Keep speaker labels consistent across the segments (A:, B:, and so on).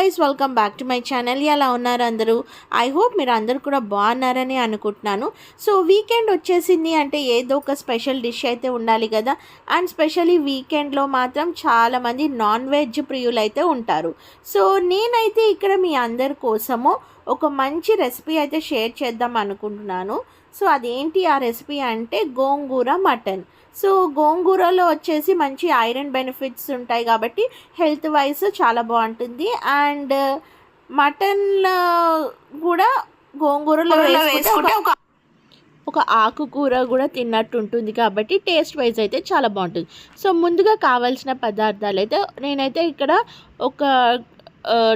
A: Guys welcome back to my channel ఎలా ఉన్నారు అందరూ? ఐ హోప్ మీరు అందరూ కూడా బాగున్నారని అనుకుంటున్నాను. సో వీకెండ్ వచ్చేసింది అంటే ఏదో ఒక స్పెషల్ డిష్ అయితే ఉండాలి కదా. అండ్ స్పెషల్లీ వీకెండ్లో మాత్రం చాలామంది నాన్ వెజ్ ప్రియులు అయితే ఉంటారు. సో నేనైతే ఇక్కడ మీ అందరి కోసము ఒక మంచి రెసిపీ అయితే షేర్ చేద్దాం అనుకుంటున్నాను. సో అదేంటి ఆ రెసిపీ అంటే గోంగూర మటన్. సో గోంగూరలో వచ్చేసి మంచి ఐరన్ బెనిఫిట్స్ ఉంటాయి కాబట్టి హెల్త్ వైజ్ చాలా బాగుంటుంది. అండ్ మటన్ కూడా గోంగూరలో వేసుకుంటే ఒక ఒక ఆకుకూర కూడా తిన్నట్టు ఉంటుంది కాబట్టి టేస్ట్ వైజ్ అయితే చాలా బాగుంటుంది. సో ముందుగా కావాల్సిన పదార్థాలు అయితే నేనైతే ఇక్కడ ఒక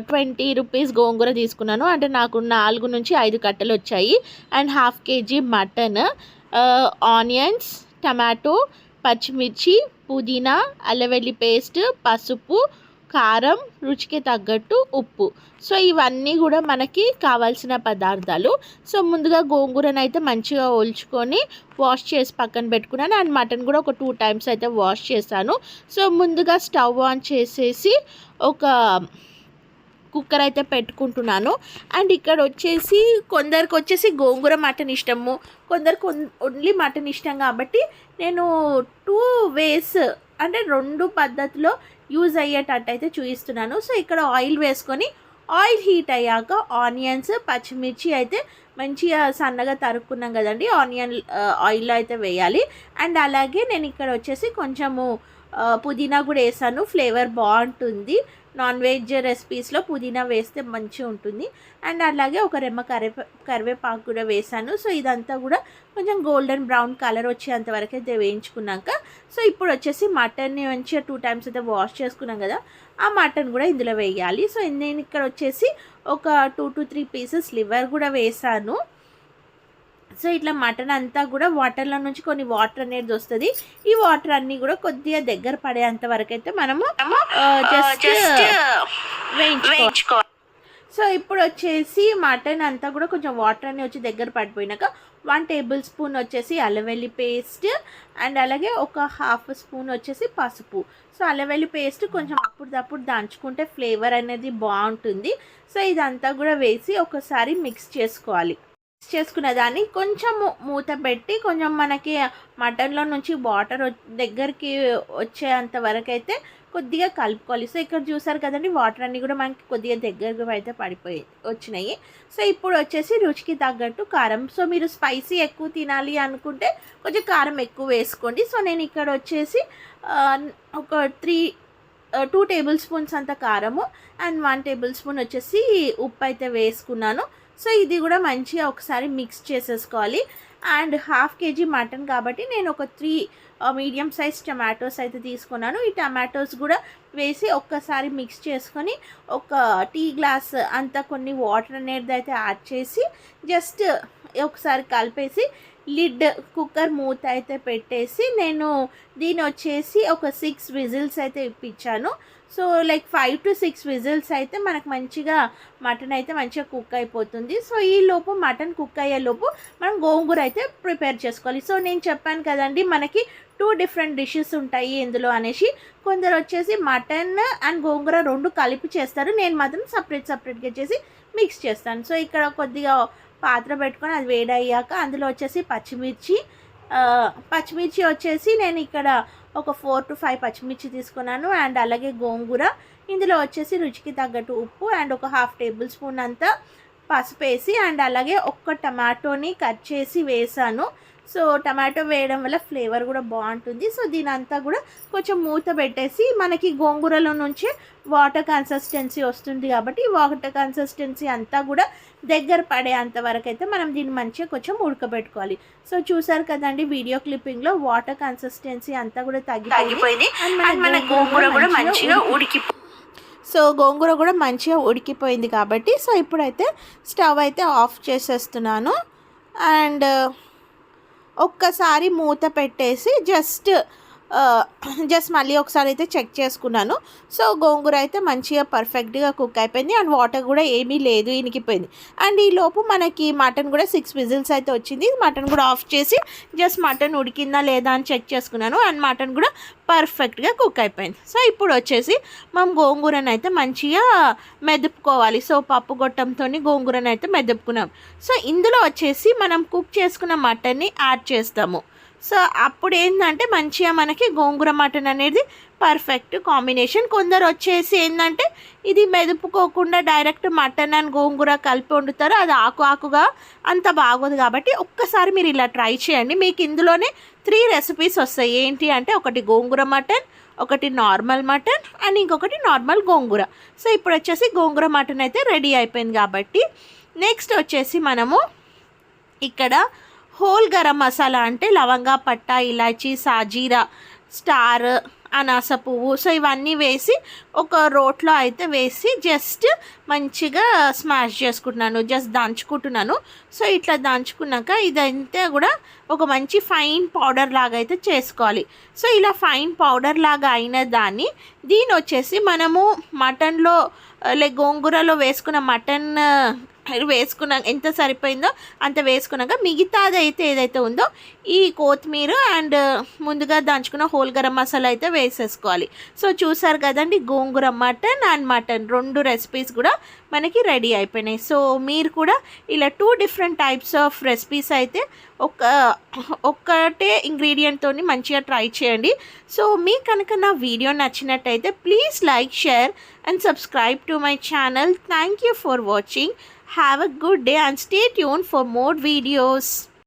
A: ట్వంటీ రూపీస్ గోంగూర తీసుకున్నాను. అంటే నాకు నాలుగు నుంచి ఐదు కట్టలు వచ్చాయి. And half KG mutton onions tomato పచ్చిమిర్చి పుదీనా అల్లవెల్లి పేస్ట్ పసుపు కారం రుచికి తగ్గట్టు ఉప్పు. సో ఇవన్నీ కూడా మనకి కావాల్సిన పదార్థాలు. సో ముందుగా గోంగూరను అయితే మంచిగా ఒల్చుకొని వాష్ చేసి పక్కన పెట్టుకున్నాను. అండ్ మటన్ కూడా ఒక టూ టైమ్స్ అయితే వాష్ చేశాను. సో ముందుగా స్టవ్ ఆన్ చేసేసి ఒక కుక్కర్ అయితే పెట్టుకుంటున్నాను. అండ్ ఇక్కడ వచ్చేసి కొందరికి వచ్చేసి గోంగూర మటన్ ఇష్టము. కొందరికి ఓన్లీ మటన్ ఇష్టం కాబట్టి నేను టూ వేస్ అంటే రెండు పద్ధతిలో యూజ్ అయ్యేటట్టు అయితే చూపిస్తున్నాను. సో ఇక్కడ ఆయిల్ వేసుకొని ఆయిల్ హీట్ అయ్యాక ఆనియన్స్ పచ్చిమిర్చి అయితే మంచిగా సన్నగా తరుక్కున్నాం కదండి. ఆనియన్ ఆయిల్లో uh, అయితే వేయాలి. అండ్ అలాగే నేను ఇక్కడ వచ్చేసి కొంచెము uh, పుదీనా కూడా వేసాను. ఫ్లేవర్ బాగుంటుంది. నాన్ వెజ్ రెసిపీస్లో పుదీనా వేస్తే మంచిగా ఉంటుంది. అండ్ అలాగే ఒక రెమ్మ కరివే కరివేపాకు కూడా వేసాను. సో ఇదంతా కూడా కొంచెం గోల్డెన్ బ్రౌన్ కలర్ వచ్చేంత వరకు అయితే వేయించుకున్నాక సో ఇప్పుడు వచ్చేసి మటన్ని మంచిగా టూ టైమ్స్ అయితే వాష్ చేసుకున్నాం కదా ఆ మటన్ కూడా ఇందులో వేయాలి. సో నేను ఇక్కడ వచ్చేసి ఒక two to three pieces liver కూడా వేసాను. సో ఇట్లా మటన్ అంతా కూడా వాటర్లో నుంచి కొన్ని వాటర్ అనేది వస్తుంది. ఈ వాటర్ అన్నీ కూడా కొద్దిగా దగ్గర పడేంత వరకు అయితే మనము జస్ట్ వేయించుకో సో ఇప్పుడు వచ్చేసి మటన్ అంతా కూడా కొంచెం వాటర్ అన్ని వచ్చి దగ్గర పడిపోయినాక వన్ టేబుల్ స్పూన్ వచ్చేసి అల్లవెల్లి పేస్ట్ అండ్ అలాగే ఒక హాఫ్ స్పూన్ వచ్చేసి పసుపు. సో అల్లవెల్లి పేస్ట్ కొంచెం అప్పుడప్పుడు దంచుకుంటే ఫ్లేవర్ అనేది బాగుంటుంది. సో ఇదంతా కూడా వేసి ఒకసారి మిక్స్ చేసుకోవాలి. చేసుకున్న దాన్ని కొంచెం మూత పెట్టి కొంచెం మనకి మటన్లో నుంచి వాటర్ దగ్గరికి వచ్చేంత వరకు అయితే కొద్దిగా కలుపుకోవాలి. సో ఇక్కడ చూసారు కదండి వాటర్ అన్నీ కూడా మనకి కొద్దిగా దగ్గరకు అయితే పడిపోయి వచ్చినాయి. సో ఇప్పుడు వచ్చేసి రుచికి తగ్గట్టు కారం. సో మీరు స్పైసీ ఎక్కువ తినాలి అనుకుంటే కొంచెం కారం ఎక్కువ వేసుకోండి. సో నేను ఇక్కడ వచ్చేసి ఒక త్రీ టూ టేబుల్ స్పూన్స్ అంత కారము అండ్ వన్ టేబుల్ స్పూన్ వచ్చేసి ఉప్పు అయితే వేసుకున్నాను. సో ఇది కూడా మంచిగా ఒకసారి మిక్స్ చేసేసుకోవాలి. అండ్ హాఫ్ కేజీ మటన్ కాబట్టి నేను ఒక త్రీ మీడియం సైజ్ టమాటోస్ అయితే తీసుకున్నాను. ఈ టమాటోస్ కూడా వేసి ఒక్కసారి మిక్స్ చేసుకొని ఒక టీ గ్లాస్ అంతా కొన్ని వాటర్ అనేది అయితే యాడ్ చేసి జస్ట్ ఒకసారి కలిపేసి లిడ్ కుక్కర్ మూత అయితే పెట్టేసి నేను దీని వచ్చేసి ఒక సిక్స్ విజిల్స్ అయితే ఇప్పించాను. So like five to six whistles అయితే మనకు మంచిగా మటన్ అయితే మంచిగా కుక్ అయిపోతుంది. సో ఈ లోపు మటన్ కుక్ అయ్యే లోపు మనం గోంగూర అయితే ప్రిపేర్ చేసుకోవాలి. సో నేను చెప్పాను కదండి మనకి టూ డిఫరెంట్ డిషెస్ ఉంటాయి ఇందులో అనేసి. కొందరు వచ్చేసి మటన్ అండ్ గోంగూర రెండు కలిపి చేస్తారు. నేను మాత్రం సపరేట్ సపరేట్గా చేసి మిక్స్ చేస్తాను. సో ఇక్కడ కొద్దిగా పాత్ర పెట్టుకొని అది వేడయ్యాక అందులో వచ్చేసి పచ్చిమిర్చి పచ్చిమిర్చి వచ్చేసి నేను ఇక్కడ ఒక ఫోర్ టు ఫైవ్ పచ్చిమిర్చి తీసుకున్నాను అండ్ అలాగే గోంగూర. ఇందులో వచ్చేసి రుచికి తగ్గట్టు ఉప్పు అండ్ ఒక హాఫ్ టేబుల్ స్పూన్ అంతా పసుపు వేసి అండ్ అలాగే ఒక్క టమాటోని కట్ చేసి వేసాను. సో టమాటో వేయడం వల్ల ఫ్లేవర్ కూడా బాగుంటుంది. సో దీని అంతా కూడా కొంచెం మూత పెట్టేసి మనకి గోంగూరలో నుంచే వాటర్ కన్సిస్టెన్సీ వస్తుంది కాబట్టి వాటర్ కన్సిస్టెన్సీ అంతా కూడా దగ్గర పడే వరకు అయితే మనం దీన్ని మంచిగా కొంచెం ఉడకబెట్టుకోవాలి. సో చూసారు కదండి వీడియో క్లిప్పింగ్లో వాటర్ కన్సిస్టెన్సీ అంతా కూడా తగ్గిపోయింది. మన గోంగూర కూడా మంచిగా ఉడికి సో గోంగూర కూడా మంచిగా ఉడికిపోయింది కాబట్టి సో ఇప్పుడైతే స్టవ్ అయితే ఆఫ్ చేసేస్తున్నాను. అండ్ ఒక్కసారి మూత పెట్టేసి జస్ట్ జస్ట్ మళ్ళీ ఒకసారి అయితే చెక్ చేసుకున్నాను. సో గోంగూర అయితే మంచిగా పర్ఫెక్ట్గా కుక్ అయిపోయింది అండ్ వాటర్ కూడా ఏమీ లేదు ఇనికిపోయింది. అండ్ ఈ లోపు మనకి మటన్ కూడా సిక్స్ విజిల్స్ అయితే వచ్చింది. మటన్ కూడా ఆఫ్ చేసి జస్ట్ మటన్ ఉడికిందా లేదా అని చెక్ చేసుకున్నాను అండ్ మటన్ కూడా పర్ఫెక్ట్గా కుక్ అయిపోయింది. సో ఇప్పుడు వచ్చేసి మనం గోంగూరను అయితే మంచిగా మెదుపుకోవాలి. సో పప్పు గొట్టంతో గోంగూరను అయితే మెదుపుకున్నాం. సో ఇందులో వచ్చేసి మనం కుక్ చేసుకున్న మటన్ని యాడ్ చేస్తాము. సో అప్పుడు ఏంటంటే మంచిగా మనకి గోంగూర మటన్ అనేది పర్ఫెక్ట్ కాంబినేషన్. కొందరు వచ్చేసి ఏంటంటే ఇది మెదుపుకోకుండా డైరెక్ట్ మటన్ అండ్ గోంగూర కలిపి వండుతారు. అది ఆకు ఆకుగా అంత బాగోదు కాబట్టి ఒక్కసారి మీరు ఇలా ట్రై చేయండి. మీకు ఇందులోనే త్రీ రెసిపీస్ వస్తాయి. ఏంటి అంటే ఒకటి గోంగూర మటన్ ఒకటి నార్మల్ మటన్ అండ్ ఇంకొకటి నార్మల్ గోంగూర. సో ఇప్పుడు వచ్చేసి గోంగూర మటన్ అయితే రెడీ అయిపోయింది కాబట్టి నెక్స్ట్ వచ్చేసి మనము ఇక్కడ హోల్ గరం మసాలా అంటే లవంగా పట్ట ఇలాచి సాజీరా స్టార్ అనాస పువ్వు. సో ఇవన్నీ వేసి ఒక రోట్లో అయితే వేసి జస్ట్ మంచిగా స్మాష్ చేసుకుంటున్నాను. జస్ట్ దంచుకుంటున్నాను. సో ఇట్లా దంచుకున్నాక ఇదంతా కూడా ఒక మంచి ఫైన్ పౌడర్ లాగా అయితే చేసుకోవాలి. సో ఇలా ఫైన్ పౌడర్ లాగా అయిన దాన్ని దీని వచ్చేసి మనము మటన్లో లైక్ గోంగూరలో వేసుకున్న మటన్ వేసుకున్నాక ఎంత సరిపోయిందో అంత వేసుకున్నాక మిగతాది అయితే ఏదైతే ఉందో ఈ కొత్తిమీర అండ్ ముందుగా దంచుకున్న హోల్ గరం మసాలా అయితే వేసేసుకోవాలి. సో చూసారు కదండి గోంగూర మటన్ అండ్ మటన్ రెండు రెసిపీస్ కూడా మనకి రెడీ అయిపోయినాయి. సో మీరు కూడా ఇలా two different types of recipes అయితే ఒక ఒక్కటే ఇంగ్రీడియంట్తో మంచిగా ట్రై చేయండి. సో మీకు కనుక నా వీడియో నచ్చినట్టయితే please like share and subscribe to my channel thank you for watching have a good day and stay tuned for more videos